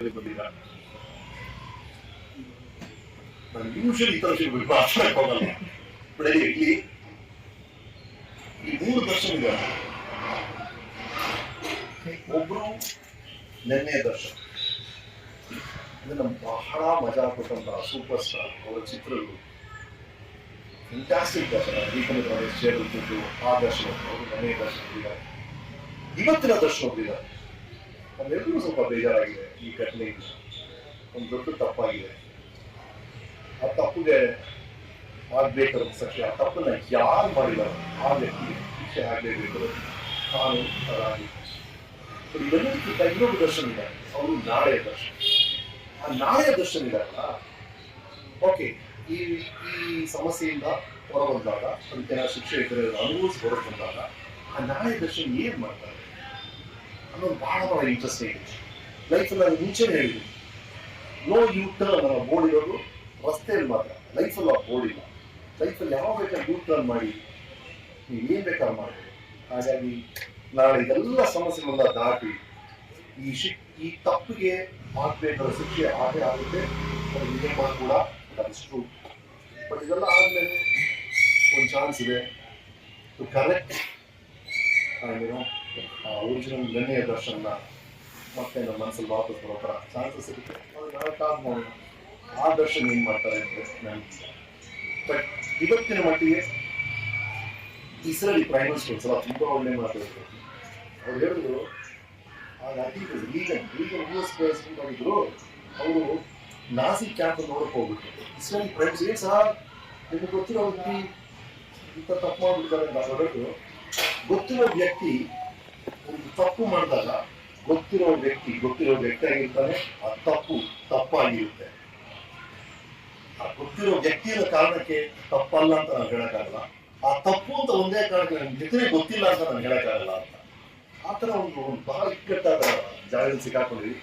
ಬಂದಿದ್ದಾರೆ ನಾನು ಯೂಶಲಿ ಈ ಹೋಗಲ್ಲ ಬೆಳಗ್ಗೆ ಇಲ್ಲಿ ಈ ಮೂರು ದರ್ಶನ ಇದೆ ಒಬ್ರು ನೆನ್ನೆ ದರ್ಶನ ಇದು ನಮ್ಗೆ ಬಹಳ ಮಜಾ ಕೊಟ್ಟಂತಹ ಸೂಪರ್ ಸ್ಟಾರ್ ಅವರ ಚಿತ್ರಗಳು ಫ್ಯಾಂಟಾಸ್ಟಿಕ್ ದರ್ಶನ ದೀಪನ ಕೂತು ಆ ದರ್ಶನ ಅವರು ನೆನ್ನೆ ದರ್ಶನ ಇವತ್ತಿನ ದರ್ಶನ ನಮ್ಮೆಲ್ಲರೂ ಸ್ವಲ್ಪ ಬೇಜಾರಾಗಿದೆ ಈ ಘಟನೆಯಿಂದ ಒಂದು ದೊಡ್ಡ ತಪ್ಪಾಗಿದೆ. ಆ ತಪ್ಪಿಗೆ ಆಗ್ಬೇಕಾದ ಸಖ್ಯ ಆ ತಪ್ಪನ್ನ ಯಾರು ಮಾಡಿದಾರೋ ಆ ವ್ಯಕ್ತಿ ಶಿಕ್ಷೆ ಆಗಲೇಬೇಕು. ಕಾನೂನು ಪರವಾಗಿ ಇವೆಲ್ಲದಕ್ಕಿಂತ ಇನ್ನೊಬ್ಬ ದರ್ಶನ ಇದೆ. ಅವರು ನಾಳೆಯ ದರ್ಶನ. ಆ ನಾಳೆಯ ದರ್ಶನ ಇದಾರಲ್ಲ ಓಕೆ ಈ ಈ ಸಮಸ್ಯೆಯಿಂದ ಹೊರಬಂದಾಗ ಅಂತ ಅದಕ್ಕೆ ಶಿಕ್ಷೆ ಇದ್ದರೆ ಅನುಭವಿಸಿ ಹೊರಗೆ ಬಂದಾಗ ಆ ನಾಳೆಯ ದರ್ಶನ ಏನ್ ಮಾಡ್ತಾರೆ? ಅನ್ನೋದು ಬಹಳ ಬಹಳ ಇಂಟ್ರೆಸ್ಟಿಂಗ್ ಇದೆ ಲೈಫಲ್ಲಿ ನಾನು ಮುಂಚೆನೇ ಹೇಳಿದ್ದೀನಿ. ನೋ ಯೂ ಟರ್ನ್ ಅನ್ನೋ ಬೋರ್ಡ್ ಇರೋದು ರಸ್ತೆಯಲ್ಲಿ ಮಾತ್ರ. ಲೈಫಲ್ಲಿ ಆ ಬೋರ್ಡ್ ಇಲ್ಲ. ಲೈಫಲ್ಲಿ ಯಾವ ಬೇಕಾದ್ರೆ ಯೂ ಟರ್ನ್ ಮಾಡಿ, ನೀವು ಏನ್ ಬೇಕಾದ್ರೆ ಮಾಡ್ಬೋದು. ಹಾಗಾಗಿ ನಾಳೆ ಇದೆಲ್ಲ ಸಮಸ್ಯೆಗಳನ್ನ ದಾಟಿ ಈ ಶಿ, ಈ ತಪ್ಪಿಗೆ ಆಗ್ಬೇಕಾದ ಶಿಕ್ಷೆ ಆಗೇ ಆಗುತ್ತೆ. ಅದು ನಿಯಮ ಕೂಡ ಅಷ್ಟು ಬಟ್ ಇದೆಲ್ಲ ಆದಮೇಲೆ ಒಂದು ಚಾನ್ಸ್ ಇದೆ. ಟು ಕರೆಕ್ಟ್ ಏನೋ ಒರಿಜಿನಲ್ ಗಣ್ಯ ದರ್ಶನ ಮತ್ತೆ ನಮ್ಮ ಮನಸ್ಸಲ್ಲಿ ವಾಪಸ್ ಬರೋ ಥರ ಚಾನ್ಸಸ್ ಇರುತ್ತೆ. ಅದು ಆ ದರ್ಶನ ಏನು ಮಾಡ್ತಾರೆ ಅಂತ ಬಟ್ ಇವತ್ತಿನ ಮಟ್ಟಿಗೆ ಇಸ್ರೇಲಿ ಪ್ರೈಮ್ ಮಿನಿಸ್ಟರ್ ಸಲ ತುಂಬ ಒಳ್ಳೆ ಮಾತಾಡಿದ್ರು ಅವ್ರು ಹೇಳಿದ್ರು ಲೀಗಲ್ ಲೀಗಲ್ ಯು ಎಸ್ ಆಗಿದ್ರು ಅವರು ನಾಸಿ ಕ್ಯಾಂಪ್ ನೋಡಕ್ ಹೋಗ್ಬಿಟ್ಟು ಇಸ್ರೇಲಿ ಪ್ರೈಮ್ ಸಹ ನಿಮಗೆ ಗೊತ್ತಿರೋ ಇಂಥ ತಪ್ಪು ಮಾಡ್ಬಿಡ್ತಾರೆ ಅಂತ ಗೊತ್ತಿರೋ ವ್ಯಕ್ತಿ ತಪ್ಪು ಮಾಡಿದಾಗ ಗೊತ್ತಿರೋ ವ್ಯಕ್ತಿ ಗೊತ್ತಿರೋ ವ್ಯಕ್ತಿ ಆಗಿರ್ತಾನೆ ಆ ತಪ್ಪು ತಪ್ಪಾಗಿರುತ್ತೆ. ಆ ಗೊತ್ತಿರೋ ವ್ಯಕ್ತಿಯ ಕಾರಣಕ್ಕೆ ತಪ್ಪಲ್ಲ ಅಂತ ನಾನು ಹೇಳಕ್ಕಾಗಲ್ಲ. ಆ ತಪ್ಪು ಅಂತ ಒಂದೇ ಕಾರಣಕ್ಕೆ ನನ್ಗೆ ಜೊತೆ ಗೊತ್ತಿಲ್ಲ ಅಂತ ನಾನು ಹೇಳಕ್ಕಾಗಲ್ಲ ಅಂತ. ಆ ಒಂದು ಬಹಳ ಇಕ್ಕಟ್ಟಾದ ಜಾಗದಲ್ಲಿ ಸಿಕ್ಕಾಕೊಂಡಿದ್ವಿ